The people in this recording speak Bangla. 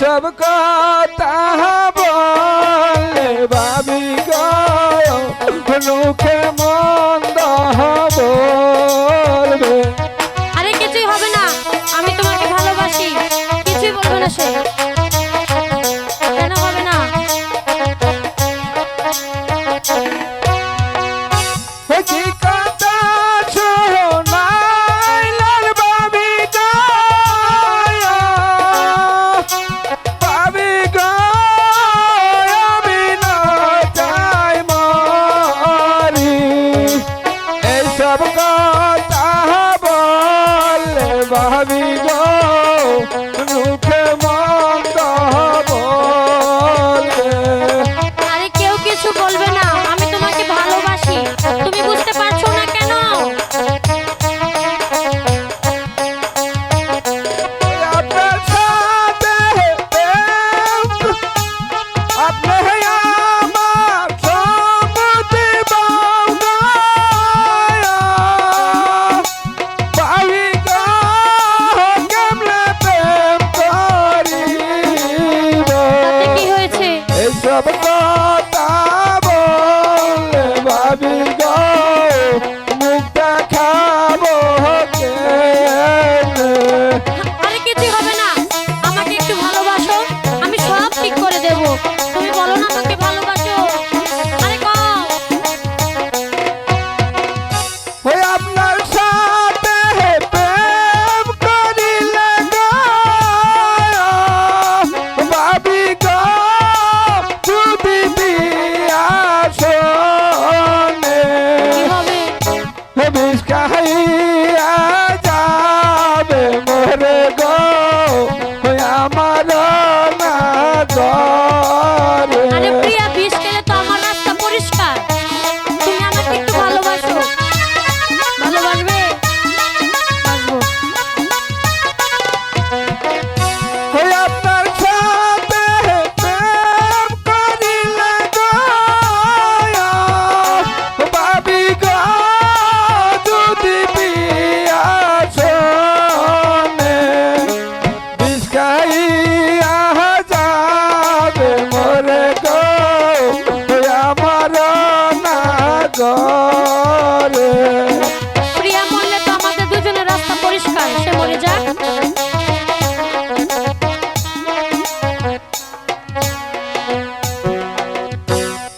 সব কথা বলে ভাবি গো লোকে পাবি Bye. Buenas tardes.